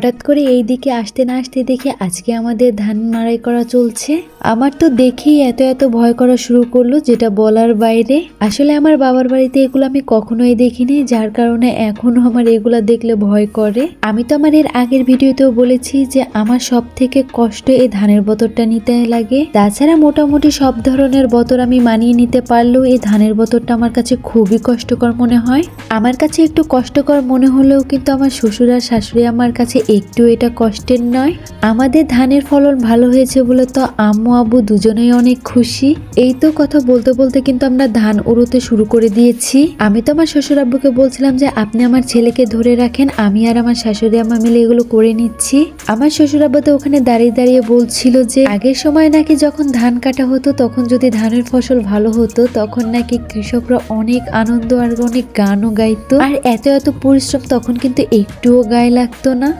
হঠাৎ করে এই দিকে আসতে না আসতে দেখে আজকে আমাদের ধান মাড়াই করা চলছে। আমার তো দেখেই এত এত ভয় করা শুরু করল যেটা বলার বাইরে। আসলে আমার বাবার বাড়িতে এগুলো আমি কখনোই দেখিনি, যার কারণে এখনও আমার এগুলো দেখলে ভয় করে। আমি তো আমার এর আগের ভিডিওতেও বলেছি যে আমার সব থেকে কষ্ট এই ধানের বোতরটা নিতে লাগে। তাছাড়া মোটামুটি সব ধরনের বতর আমি মানিয়ে নিতে পারলেও এই ধানের বোতরটা আমার কাছে খুবই কষ্টকর মনে হয়। আমার কাছে একটু কষ্টকর মনে হলেও কিন্তু আমার শ্বশুর আর শাশুড়ি আমার কাছে একটু এটা কষ্টের নয়। আমাদের ধানের ফলন ভালো হয়েছে বলে তো আম্মু আব্বু দুজনেই অনেক খুশি। এই তো কথা বলতে বলতে কিন্তু আমরা ধান উড়োতে শুরু করে দিয়েছি। আমি তো আমার শ্বশুর আব্বুকে বলছিলাম যে, আপনি আমার ছেলেকে ধরে রাখেন, আমি আর আমার শাশুড়ি আম্মা মিলে এগুলো করে নিচ্ছি। আমার শ্বশুর আব্বু তো ওখানে দাঁড়িয়ে দাঁড়িয়ে বলছিল যে, আগের সময় নাকি যখন ধান কাটা হতো, তখন যদি ধানের ফসল ভালো হতো, তখন নাকি কৃষকরা অনেক আনন্দ আর অনেক গানও গাইতো। আর এত এত পরিশ্রম তখন কিন্তু একটুও গায়ে লাগতো না।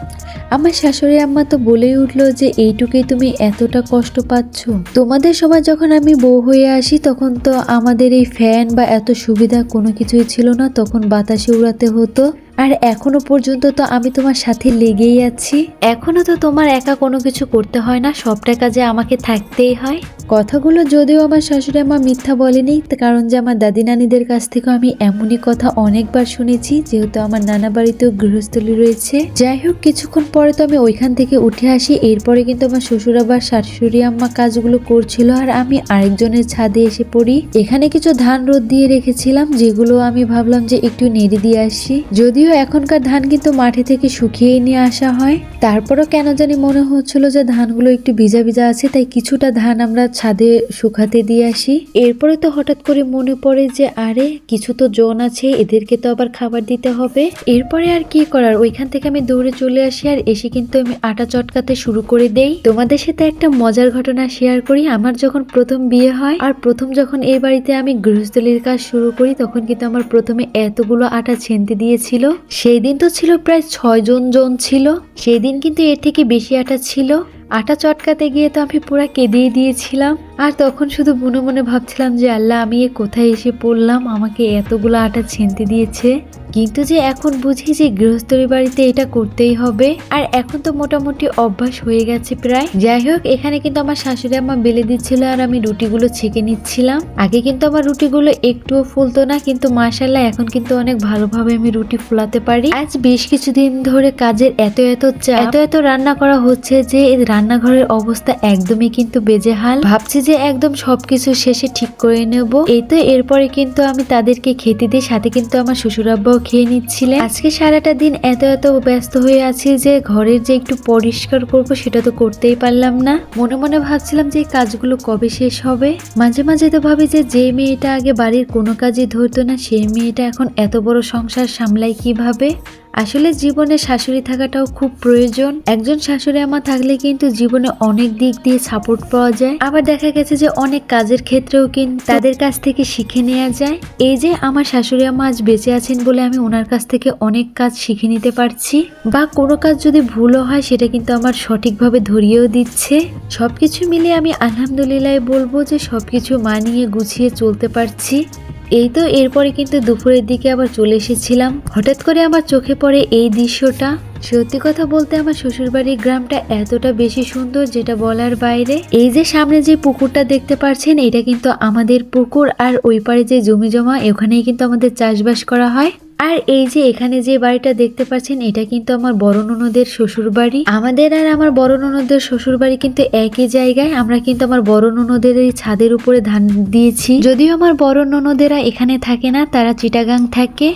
আমার শাশুড়ি আম্মা তো বলেই উঠল যে এইটুকুই তুমি এতটা কষ্ট পাচ্ছ। তোমাদের সময় যখন আমি বউ হয়ে আসি, তখন তো আমাদের এই ফ্যান বা এত সুবিধা কোনো কিছুই ছিল না, তখন বাতাসে উড়াতে হতো। আর এখনও পর্যন্ত তো আমি তোমার সাথে লেগেই আছি। এখনও তো তোমার একা কোনো কিছু করতে হয় না, সবটা কাজে আমাকে থাকতেই হয়। কথাগুলো যদিও আমার শাশুড়ি আমার মিথ্যা বলেনি কারণ যে আমার দাদি নানিদের কাছ থেকে আমি এমনই কথা অনেকবার শুনেছি, যেহেতু আমার নানা বাড়িতেও গৃহস্থলী রয়েছে। যাই হোক, কিছুক্ষণ পরে তো আমি ওইখান থেকে উঠে আসি, এরপরে কিন্তু আমার শ্বশুর আবার শাশুড়ি আম্মা কাজগুলো করছিল, আর আমি আরেকজনের ছাদে এসে পড়ি। এখানে কিছু ধান রোদ দিয়ে রেখেছিলাম, যেগুলো আমি ভাবলাম যে একটু নেড়ে দিয়ে আসি। যদিও এখনকার ধান কিন্তু মাঠে থেকে শুকিয়ে নিয়ে আসা হয়। তারপরও কেন জানি মনে হচ্ছিল যে ধানগুলো একটু ভিজা ভিজা আছে, তাই কিছুটা ধান আমরা ছাদে শুকাতে দিয়ে আসি। এরপরে তো হঠাৎ করে মনে পড়ে যে, আরে, কিছু তো জন আছে, এদেরকে তো আবার খাবার দিতে হবে। এরপরে আর কি করার? ওইখান থেকে আমি দৌড়ে চলে আসি আর এসে কিন্তু আমি আটা চটকাতে শুরু করে দেই। তোমাদের সাথে একটা মজার ঘটনা শেয়ার করি। আমার যখন প্রথম বিয়ে হয় আর প্রথম যখন এই বাড়িতে আমি গৃহস্থলীর কাজ শুরু করি, তখন কিন্তু আমার প্রথমে এতগুলো আটা ছেনতে দিয়েছিল সেই দিন তো ছিল প্রায় ছয় জন জন ছিল। সেই দিন কিন্তু এর থেকে বেশি আটা ছিল। আটা চটকাতে গিয়ে তো আমি পুরো কেঁদেই দিয়েছিলাম। আর তখন শুধু মনে মনে ভাবছিলাম যে, আল্লাহ, আমি এ কোথায় এসে পড়লাম? আমাকে এতগুলো আটা ছিনতে দিয়েছে। কিন্তু যে এখন বুঝি যে গৃহস্থলী বাড়িতে এটা করতেই হবে। আর এখন তো মোটামুটি অভ্যাস হয়ে গেছে প্রায়। যাই হোক, এখানে কিন্তু আমার শাশুড়ি আমা বেলে দিচ্ছিল আর আমি রুটিগুলো ছেঁকে নিচ্ছিলাম। আগে কিন্তু আমার রুটিগুলো একটুও ফুলতো না, কিন্তু মাসাল্লাহ এখন কিন্তু অনেক ভালোভাবে আমি রুটি ফুলাতে পারি। আজ বেশ কিছুদিন ধরে কাজের এত এত চাপ, এত এত রান্না করা হচ্ছে যে রান্নাঘরের অবস্থা একদমই কিন্তু বেজেহাল। ভাবছি যে একদম সবকিছু শেষে ঠিক করে নেব। এই তো এরপরে কিন্তু আমি তাদেরকে খেতে দিই, সাথে কিন্তু আমার শ্বশুর আব্বাও খেয়ে নিচ্ছিলেন আজকে সারাটা দিন এত এত ব্যস্ত হয়ে আছি যে ঘরের যে একটু পরিষ্কার করব সেটা তো করতেই পারলাম না। মনে মনে ভাবছিলাম যে কাজগুলো কবে শেষ হবে। মাঝে মাঝে তো ভাবি যে যে মেয়েটা আগে বাড়ির কোনো কাজই ধরতো না সেই মেয়েটা এখন এত বড় সংসার সামলায় কীভাবে? আসলে জীবনে শাশুড়ি থাকাটাও খুব প্রয়োজন। একজন শাশুড়ি আমা থাকলে কিন্তু জীবনে অনেক দিক দিয়ে সাপোর্ট পাওয়া যায়। আবার দেখা গেছে যে অনেক কাজের ক্ষেত্রেও কিন্তু তাদের কাছ থেকে শিখে নেওয়া যায়। এই যে আমার শাশুড়ি আমা আজ বেঁচে আছেন বলে আমি ওনার কাছ থেকে অনেক কাজ শিখে নিতে পারছি। বা কোনো কাজ যদি ভুলও হয়, সেটা কিন্তু আমার সঠিকভাবে ধরিয়েও দিচ্ছে। সবকিছু মিলে আমি আলহামদুলিল্লাহ বলব যে সবকিছু মানিয়ে গুছিয়ে চলতে পারছি। এই তো এরপরে কিন্তু দুপুরের দিকে আবার চলে এসেছিলাম। হঠাৎ করে আমার চোখে পড়ে এই দৃশ্যটা। সত্যি কথা বলতে আমার শ্বশুরবাড়ির গ্রামটা এতটা বেশি সুন্দর যেটা বলার বাইরে। এই যে সামনে যে পুকুরটা দেখতে পাচ্ছেন এটা কিন্তু আমাদের পুকুর আর ওই পারে যে জমি জমা, ওখানেই কিন্তু আমাদের চাষবাস করা হয়। আর এই যে এখানে যে বাড়িটা দেখতে পাচ্ছেন, এটা কিন্তু আমার বড় ননদের শ্বশুর বাড়ি আমাদের আর আমার বড় ননদের শ্বশুর বাড়ি কিন্তু একই জায়গায়। আমরা কিন্তু আমার বড় ননদের এই ছাদের উপরে ধান দিয়েছি। যদিও আমার বড় ননদেরা এখানে থাকে না, তারা চিটাগাং থাকে।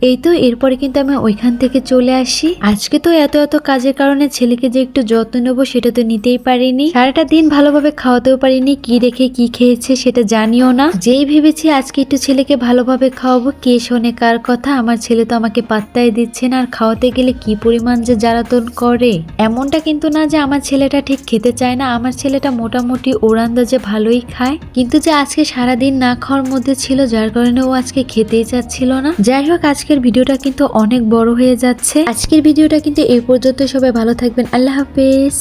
এই তো, এরপরে কিন্তু আমি ওইখান থেকে চলে আসি। আজকে তো এত এত কাজের কারণে ছেলেকে যে একটু যত্ন নেব সেটা তো নিতেই পারিনি। সারাটা দিন ভালোভাবে খাওয়াতেও পারিনি, কি রেখে কি খেয়েছে সেটা জানিও না। যেই ভেবেছি আজকে একটু ছেলেকে ভালোভাবে খাওয়াবো, কে শোনে কার কথা, আমার ছেলে তো আমাকে পাত্তাই দিচ্ছে না, আর খাওয়াতে গেলে কি পরিমাণ যে জ্বালাতন করে? এমনটা কিন্তু না যে আমার ছেলেটা ঠিক খেতে চায় না, আমার ছেলেটা মোটামুটি ওরান্দাজে ভালোই খায়। কিন্তু যে আজকে সারাদিন না খাওয়ার মধ্যে ছিল, যার কারণে ও আজকে খেতেই চাচ্ছিল না। যাই হোক আজকের ভিডিওটা কিন্তু অনেক বড় হয়ে যাচ্ছে। আজকের ভিডিওটা কিন্তু এই পর্যন্ত সবাই ভালো থাকবেন। আল্লাহ হাফেজ।